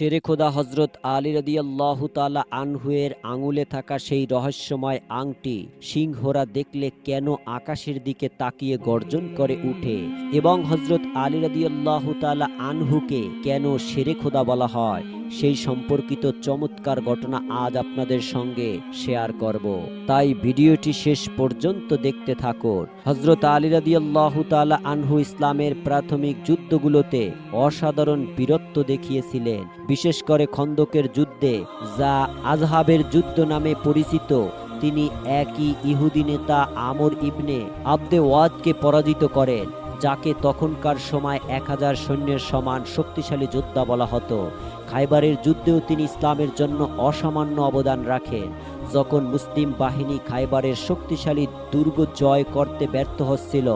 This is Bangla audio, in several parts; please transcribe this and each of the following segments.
শেরে খোদা হজরত আলী রদিয়াল্লাহ তালা আনহুয়ের আঙুলে থাকা সেই রহস্যময় আংটি সিংহরা দেখলে কেন আকাশের দিকে তাকিয়ে গর্জন করে উঠে? এবং হজরত আলী রদিয়াল্লাহ তালা আনহুকে কেন শেরে খোদা বলা হয়? সেই সম্পর্কিত চমৎকার ঘটনা আজ আপনাদের সঙ্গে শেয়ার করব। তাই ভিডিওটি শেষ পর্যন্ত দেখতে থাকুন। হজরত আলী রাদিয়াল্লাহ তাআলা আনহু ইসলামের প্রাথমিক যুদ্ধগুলোতে অসাধারণ বীরত্ব দেখিয়েছিলেন। বিশেষ করে খন্দকের যুদ্ধে, যা আজহাবের যুদ্ধ নামে পরিচিত, তিনি একই ইহুদি নেতা আমর ইবনে আবদে ওয়াদকে পরাজিত করেন। যাকে তখনকার সময় এক হাজার সৈন্যের সমান শক্তিশালী যোদ্ধা বলা হতো। খাইবারের যুদ্ধেও তিনি ইসলামের জন্য অসামান্য অবদান রাখেন। যখন মুসলিম বাহিনী খাইবারের শক্তিশালী দুর্গ জয় করতে ব্যর্থ হচ্ছিল,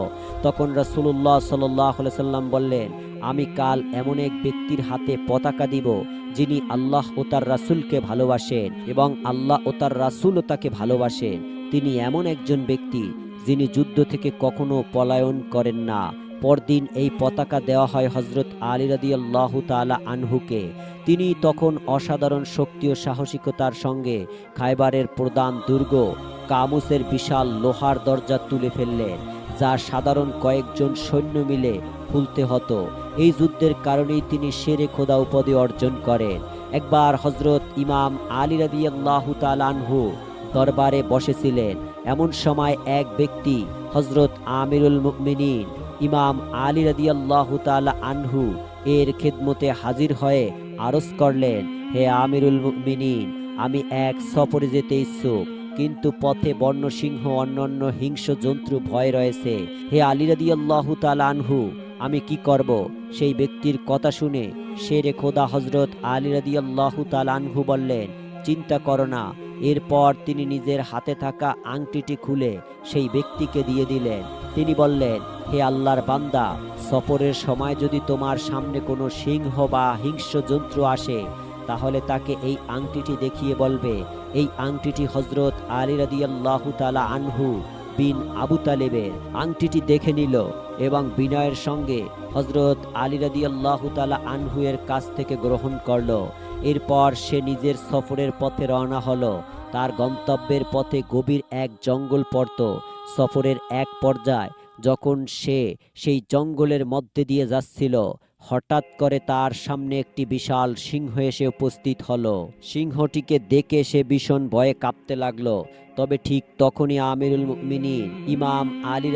তখন রাসূলুল্লাহ সাল্লাহ সাল্লাম বললেন, আমি কাল এমন এক ব্যক্তির হাতে পতাকা দিব, যিনি আল্লাহ ও তার রাসূলকে ভালোবাসেন এবং আল্লাহ ও তার রাসূলও তাকে ভালোবাসেন। তিনি এমন একজন ব্যক্তি যিনি যুদ্ধ থেকে কখনো পলায়ন করেন না। পরদিন এই পতাকা দেওয়া হয় হজরত আলী তাআলা আনহুকে। তিনি তখন অসাধারণ শক্তি ও সাহসিকতার সঙ্গে খাইবারের প্রধান দুর্গ কামুসের বিশাল লোহার দরজা তুলে ফেললেন, যা সাধারণ কয়েকজন সৈন্য মিলে খুলতে হতো। এই যুদ্ধের কারণেই তিনি শেরে খোদা উপাধি অর্জন করেন। একবার হজরত ইমাম আলী রাদিয়াল্লাহু তাআলা আনহু দরবারে বসেছিলেন। এমন সময় এক ব্যক্তি হজরত আমিরুল মুমিনিন, ইমাম আলী রাদিয়াল্লাহু আনহু এর খেদমতে হাজির হয়ে আরজ করলেন, হে আমিরুল মুমিনিন, আমি এক সফরে যেতে ইচ্ছুক, কিন্তু পথে বন্য সিংহ অন্যান্য হিংস্র জন্তু ভয় রয়েছে। হে আলী রাদিয়াল্লাহু তাআলা আনহু, আমি কি করব? সেই ব্যক্তির কথা শুনে শেরে খোদা হজরত আলী রাদিয়াল্লাহু তাআলা আনহু বললেন, চিন্তা করো না এরপর তিনি নিজের হাতে থাকা আংটিটি খুলে সেই ব্যক্তিকে দিয়ে দিলেন। তিনি বললেন, হে আল্লাহর বান্দা, সফরের সময় যদি তোমার সামনে কোনো সিংহ বা হিংস্র জন্তু আসে, তাহলে তাকে এই আংটিটি দেখিয়ে বলবে, এই আংটিটি হজরত আলী রাদিয়াল্লাহু তাআলা আনহু বিন আবু তালেবের আংটিটি দেখে নিল এবং বিনয়ের সঙ্গে হজরত আলী রাদিয়াল্লাহু আনহু এর কাছ থেকে গ্রহণ করল। এরপর সে নিজের সফরের পথে রওনা হলো। তার গন্তব্যের পথে গভীর এক জঙ্গল পড়ত, সফরের এক পর্যায়। যখন সে সেই জঙ্গলের মধ্যে দিয়ে যাচ্ছিল, হঠাৎ করে তার সামনে একটি বিশাল সিংহ এসে উপস্থিত হলো। সিংহটিকে দেখে সে ভীষণ ভয়ে কাঁপতে লাগল। তবে ঠিক তখনই আমিরুল মুমিনিন, ইমাম আলী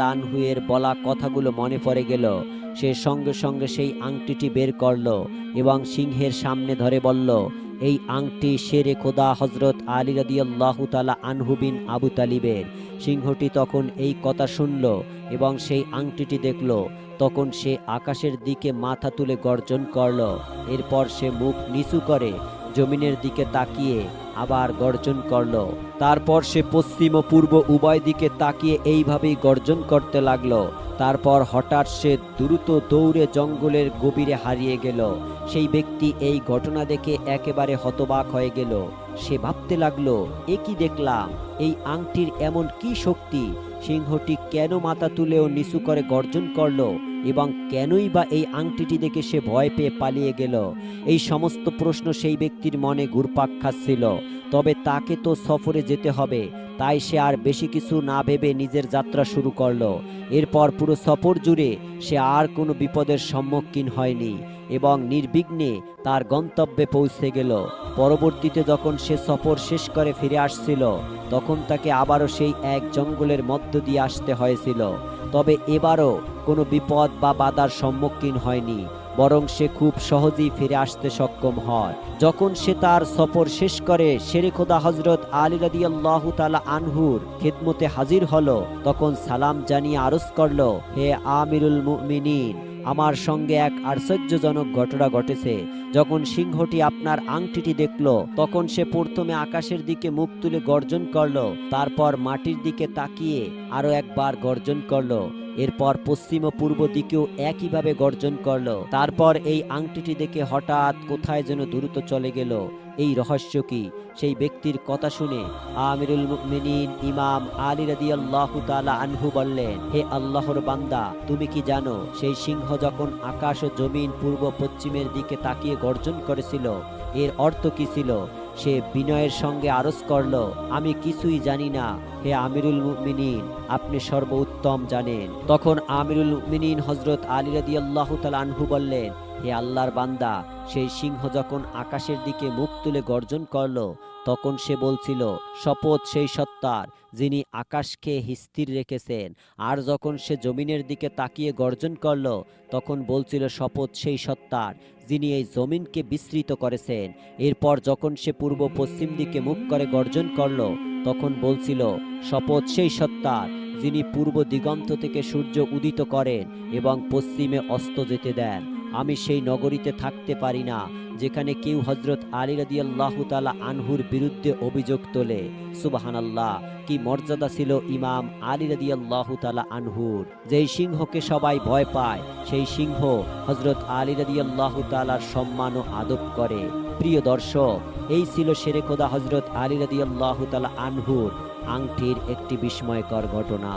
আনহু এর বলা কথাগুলো মনে পড়ে গেল। সে সঙ্গে সঙ্গে সেই আংটিটি বের করল এবং সিংহের সামনে ধরে বলল এই আংটি সেরে খোদা হজরত আলী রাদিয়াল্লাহু তাআলা আনহুবিন আবু তালিবের। সিংহটি তখন এই কথা শুনল এবং সেই আংটিটি দেখল। তখন সে আকাশের দিকে মাথা তুলে গর্জন করল। এরপর সে মুখ নিচু করে জমিনের দিকে তাকিয়ে আবার গর্জন করল। তারপর সে পশ্চিম ও পূর্ব উভয় দিকে তাকিয়ে এইভাবেই গর্জন করতে লাগল। তারপর হঠাৎ সে দ্রুত দৌড়ে জঙ্গলের গভীরে হারিয়ে গেল। সেই ব্যক্তি এই ঘটনা দেখে একেবারে হতবাক হয়ে গেল। সে ভাবতে লাগল, এ কি দেখলাম? এই আংটির এমন কি শক্তি? সিংহটি কেন মাথা তুলেও নিচু করে গর্জন করল? এবং কেনই বা এই আংটিটি দেখে সে ভয় পেয়ে পালিয়ে গেল? এই সমস্ত প্রশ্ন সেই ব্যক্তির মনে ঘুরপাক খাচ্ছিল তবে তাকে তো সফরে যেতে হবে, তাই সে আর বেশি কিছু না ভেবে নিজের যাত্রা শুরু করল। এরপর পুরো সফর জুড়ে সে আর কোনো বিপদের সম্মুখীন হয়নি এবং নির্বিঘ্নে তার গন্তব্যে পৌঁছে গেল। পরবর্তীতে যখন সে সফর শেষ করে ফিরে আসছিল, তখন তাকে আবারও সেই এক জঙ্গলের মধ্য দিয়ে আসতে হয়েছিল। তবে এবারও কোনো বিপদ বা বাধার সম্মুখীন হয়নি, বরং সে খুব সহজেই ফিরে আসতে সক্ষম হয়। যখন সে তার সফর শেষ করে শেরে খোদা হজরত আলী রাদিয়াল্লাহু তালা আনহুর খেদমতে হাজির হলো, তখন সালাম জানিয়ে আরজ করল, হে আমিরুল মুমিনিন আমার সঙ্গে এক আশ্চর্যজনক ঘটনা ঘটেছে। যখন সিংহটি আপনার আংটিটি দেখল, তখন সে প্রথমে আকাশের দিকে মুখ তুলে গর্জন করল, তারপর মাটির দিকে তাকিয়ে আরও একবার গর্জন করল। এরপর পশ্চিম ও পূর্ব দিকেও একইভাবে গর্জন করল। তারপর এই আংটিটি দেখে হঠাৎ কোথায় যেন দ্রুত চলে গেল। এই রহস্য কি? সেই ব্যক্তির কথা শুনে আমিরুল মুমিনিন ইমাম আলী রাদিয়াল্লাহু তাআলা আনহু বললেন, হে আল্লাহর বান্দা, তুমি কি জানো, সেই সিংহ যখন আকাশ ও জমিন পূর্ব পশ্চিমের দিকে তাকিয়ে গর্জন করেছিল, এর অর্থ কি ছিল? সে বিনয়ের সঙ্গে আরজ করল, আমি কিছুই জানি না। হে আমিরুল মিনীন আপনি সর্বোত্তম জানেন। তখন আমিরুল মিনীন হজরত আলী রাদিয়াল্লাহু তাল আনহু বললেন, হে আল্লাহর বান্দা, সেই সিংহ যখন আকাশের দিকে মুখ তুলে গর্জন করল তখন সে বলছিল, শপথ সেই সত্তার, যিনি আকাশকে স্থির রেখেছেন। আর যখন সে জমিনের দিকে তাকিয়ে গর্জন করল, তখন বলছিল, শপথ সেই সত্তার, যিনি এই জমিনকে বিস্তৃত করেছেন। এরপর যখন সে পূর্ব পশ্চিম দিকে মুখ করে গর্জন করল, তখন বলছিল, শপথ সেই সত্তার, যিনি পূর্ব দিগন্ত থেকে সূর্য উদিত করেন এবং পশ্চিমে অস্ত যেতে দেন। আমি সেই নগরীতে থাকতে পারি না, যেখানে কেউ হজরত আলী রাদিয়াল্লাহু তাআলা আনহুর বিরুদ্ধে অভিযোগ তোলে। সুবাহানাল্লাহ, কি মর্যাদা ছিল ইমাম আলী রাদিয়াল্লাহু তাআলা আনহুর? যেই সিংহকে সবাই ভয় পায়, সেই সিংহ হজরত আলী রাদিয়াল্লাহু তাআলার সম্মান ও আদব করে। প্রিয় দর্শক, এই ছিল শেরে খোদা হজরত আলী রাদিয়াল্লাহু তাআলা আনহুর আংটির একটি বিস্ময়কর ঘটনা।